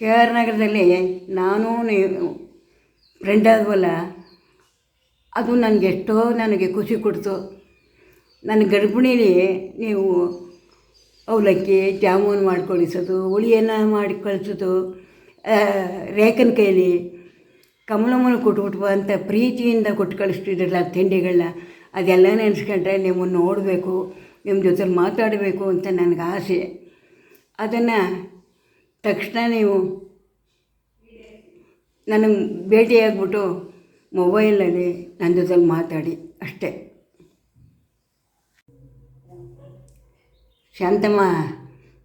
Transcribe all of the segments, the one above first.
K R ನಗರದಲ್ಲಿ ನಾನು friend ಆದವಲ್ಲ, ಅದು ನನಗೆ ಎಷ್ಟೋ ನನಗೆ ಖುಷಿ ಕೊಡ್ತು. ನನ್ನ ಗರ್ಭಿಣಿಲಿ ನೀವು ಅವಲಕ್ಕಿ, ಜಾಮೂನು ಮಾಡಿ ಕಳಿಸೋದು ಹುಳಿಯನ್ನು ಮಾಡಿ ಕಳಿಸೋದು ರೇಖನ ಕೈಲಿ ಕಮಲಮ್ಮನ ಕೊಟ್ಬಿಟ್ವ ಅಂತ ಪ್ರೀತಿಯಿಂದ ಕೊಟ್ಟು ಕಳಿಸ್ತಿದ್ರಲ್ಲ ತಿಂಡಿಗಳನ್ನ. ಅದೆಲ್ಲ ನೆನೆಸ್ಕೊಂಡ್ರೆ ನಿಮ್ಮನ್ನು ನೋಡಬೇಕು, ನಿಮ್ಮ ಜೊತೆ ಮಾತಾಡಬೇಕು ಅಂತ ನನಗೆ ಆಸೆ ಅದನ್ನು ತಕ್ಷಣ ನೀವು ನನಗೆ ಭೇಟಿಯಾಗ್ಬಿಟ್ಟು ಮೊಬೈಲಲ್ಲಿ ನನ್ನ ಜೊತೆಲಿ ಮಾತಾಡಿ, ಅಷ್ಟೇ. ಶಾಂತಮ್ಮ,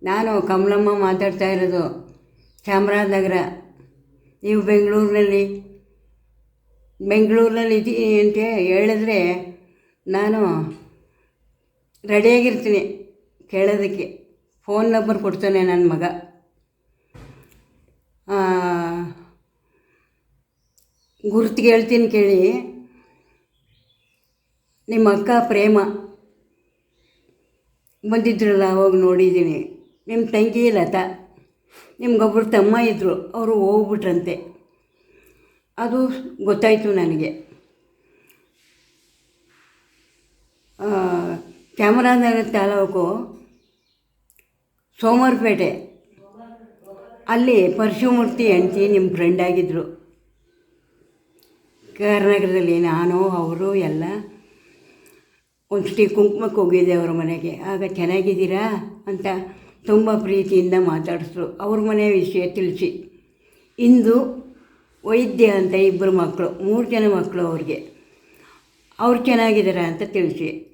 ನಾನು ಕಮಲಮ್ಮ ಮಾತಾಡ್ತಾ ಇರೋದು ಚಾಮರಾಜನಗರ. ನೀವು ಬೆಂಗಳೂರಿನಲ್ಲಿ ಬೆಂಗಳೂರಿನಲ್ಲಿ ಇದ್ದೀನಿ ಅಂತ ಹೇಳಿದ್ರೆ ನಾನು ರೆಡಿಯಾಗಿರ್ತೀನಿ ಕೇಳೋದಕ್ಕೆ. ಫೋನ್ ನಂಬರ್ ಕೊಡ್ತಾನೆ ನನ್ನ ಮಗ. ಗುರ್ತಿಗೆ ಹೇಳ್ತೀನಿ ಕೇಳಿ. ನಿಮ್ಮ ಅಕ್ಕ ಪ್ರೇಮ ಬಂದಿದ್ರಲ್ಲ ಅವಾಗ ನೋಡಿದ್ದೀನಿ. ನಿಮ್ಮ ತಂಗಿ ಲತಾ ನಿಮ್ಗೊಬ್ಬರು ತಮ್ಮ ಇದ್ದರು ಅವರು ಹೋಗ್ಬಿಟ್ರಂತೆ. ಅದು ಗೊತ್ತಾಯಿತು ನನಗೆ. ಆ, ಚಾಮರಾಜನಗರ ತಾಲೂಕು ಸೋಮವಾರಪೇಟೆ. ಅಲ್ಲಿ ಪರಶುಮೂರ್ತಿ ಹೆಂಡ್ತಿ ನಿಮ್ಮ ಫ್ರೆಂಡ್ ಆಗಿದ್ದರು ಕರ್ನಾಟಕದಲ್ಲಿ ನಾನು, ಅವರು ಎಲ್ಲ ಒಂದ್ಸತಿ ಕುಂಕುಮಕ್ಕೆ ಹೋಗಿದ್ದೆ ಅವ್ರ ಮನೆಗೆ. ಆಗ ಚೆನ್ನಾಗಿದ್ದೀರಾ? ಅಂತ ತುಂಬ ಪ್ರೀತಿಯಿಂದ ಮಾತಾಡಿಸ್ರು ಅವ್ರ ಮನೆ ವಿಷಯ ತಿಳಿಸಿ. ಇಂದು ವೈದ್ಯ ಅಂತ ಇಬ್ಬರು ಮಕ್ಕಳು ಮೂರು ಜನ ಮಕ್ಕಳು ಅವ್ರಿಗೆ. ಅವ್ರು ಚೆನ್ನಾಗಿದ್ದಾರೆ ಅಂತ ತಿಳಿಸಿ.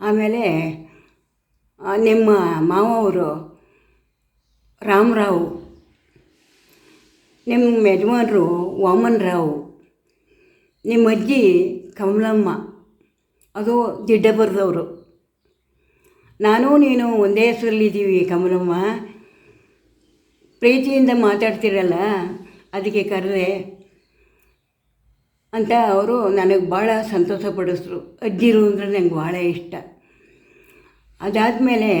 ಆಮೇಲೆ ನಿಮ್ಮ ಮಾವ ಮಾವವರು ರಾಮರಾವ್ ನಿಮ್ಮ ಯಜಮಾನರು ವಾಮನ್ ರಾವ್ ನಿಮ್ಮ ಅಜ್ಜಿ ಕಮಲಮ್ಮ ಅದು ದಿಡ್ಡ ಬರೆದವರು ನಾನು ನೀನು ಒಂದೇ ಹೆಸರಲ್ಲಿದ್ದೀವಿ ಕಮಲಮ್ಮ ಪ್ರೀತಿಯಿಂದ ಮಾತಾಡ್ತಿರಲ್ಲ, ಅದಕ್ಕೆ ಕರೆದೆ ಅಂತ ಅವರು ನನಗೆ ಭಾಳ ಸಂತೋಷ ಪಡಿಸ್ರು ಅಜ್ಜಿರು ಅಂದರೆ ನಂಗೆ ಭಾಳ ಇಷ್ಟ. ಅದಾದಮೇಲೆ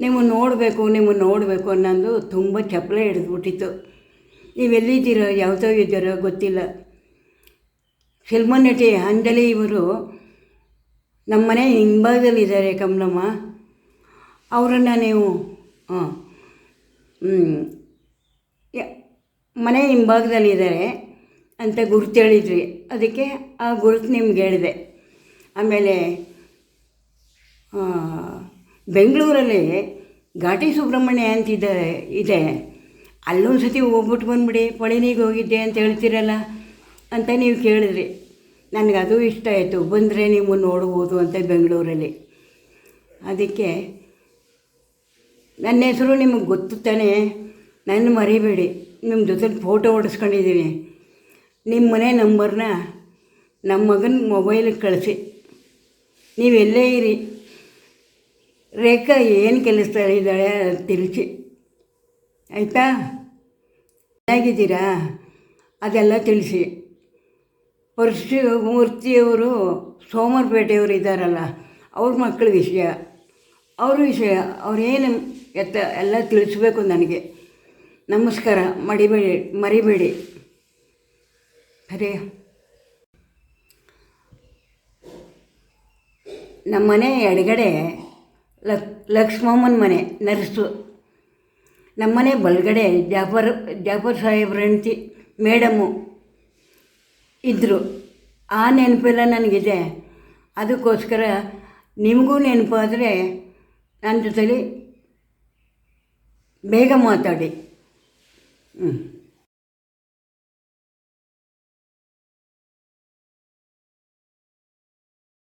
ನೀವು ನೋಡಬೇಕು ನೀವು ನೋಡಬೇಕು ಅನ್ನೋದು ತುಂಬ ಚಪ್ಪಲೆ ಹಿಡಿದ್ಬಿಟ್ಟಿತ್ತು. ನೀವೆಲ್ಲಿದ್ದೀರೋ ಯಾವುದೋ ಇದ್ದೀರೋ ಗೊತ್ತಿಲ್ಲ. ನಟಿ ಅಂಜಲಿ ಇವರು ನಮ್ಮನೆ ಹಿಂಭಾಗದಲ್ಲಿದ್ದಾರೆ ಕಮಲಮ್ಮ. ಅವರನ್ನು ನೀವು ಹಾಂ ಮನೆ ಹಿಂಭಾಗದಲ್ಲಿದ್ದಾರೆ ಅಂತ ಗುರುತು ಹೇಳಿದ್ರಿ ಅದಕ್ಕೆ ಆ ಗುರುತು ನಿಮ್ಗೆ ಹೇಳಿದೆ. ಆಮೇಲೆ ಬೆಂಗಳೂರಲ್ಲಿ ಘಾಟಿ ಸುಬ್ರಹ್ಮಣ್ಯ ಅಂತಿದ್ದಾರೆ, ಇದೆ. ಅಲ್ಲೊಂದು ಸತಿ ಹೋಗ್ಬಿಟ್ಟು ಬಂದ್ಬಿಡಿ, ಪಳನಿಗೆ ಹೋಗಿದ್ದೆ ಅಂತ ಹೇಳ್ತೀರಲ್ಲ ಅಂತ ನೀವು ಕೇಳಿದ್ರಿ. ನನಗೆ ಅದು ಇಷ್ಟ ಆಯಿತು, ಬಂದರೆ ನೀವು ನೋಡ್ಬೋದು ಅಂತ ಬೆಂಗಳೂರಲ್ಲಿ. ಅದಕ್ಕೆ ನನ್ನ ಹೆಸರು ನಿಮಗೆ ಗೊತ್ತು ತಾನೇ? ನನ್ನ ಮರಿಬೇಡಿ ನಿಮ್ಮ ಜೊತೆ ಫೋಟೋ ಹೊಡೆಸ್ಕೊಂಡಿದ್ದೀನಿ ನಿಮ್ಮ ಮನೆ ನಂಬರ್ನ ನಮ್ಮ ಮಗನ ಮೊಬೈಲಿಗೆ ಕಳಿಸಿ. ನೀವೆಲ್ಲೇ ಇರಿ. ರೇಖಾ ಏನು ಅದು ತಿಳಿಸಿ. ಆಯಿತಾ? ಚೆನ್ನಾಗಿದ್ದೀರಾ? ಅದೆಲ್ಲ ತಿಳಿಸಿ. ಪರಶು ಮೂರ್ತಿಯವರು ಸೋಮರಪೇಟೆಯವರು ಇದ್ದಾರಲ್ಲ, ಅವ್ರ ಮಕ್ಕಳ ವಿಷಯ. ಅವ್ರ ವಿಷಯ ಅವ್ರೇನು ಎತ್ತ ಎಲ್ಲ ತಿಳಿಸ್ಬೇಕು ನನಗೆ. ನಮಸ್ಕಾರ, ಮಡಿಬೇಡಿ, ಮರಿಬೇಡಿ. ಅರೇ. ನಮ್ಮ ಮನೆ ಎಡಗಡೆ ಲಕ್, ಲಕ್ಷ್ಮಮ್ಮನ ಮನೆ, ನರ್ಸು. ನಮ್ಮನೆ ಬಲಗಡೆ ಜಾಫರ್ ಜಾಫರ್ ಸಾಹೇಬ್ರ ಹೆಂಡತಿ ಮೇಡಮ್ಮು ಇದ್ದರು ಆ ನೆನಪೆಲ್ಲ ನನಗಿದೆ. ಅದಕ್ಕೋಸ್ಕರ ನಿಮಗೂ ನೆನಪಾದರೆ ನನ್ನ ಜೊತೆಲಿ ಬೇಗ ಮಾತಾಡಿ. ಹ್ಞೂ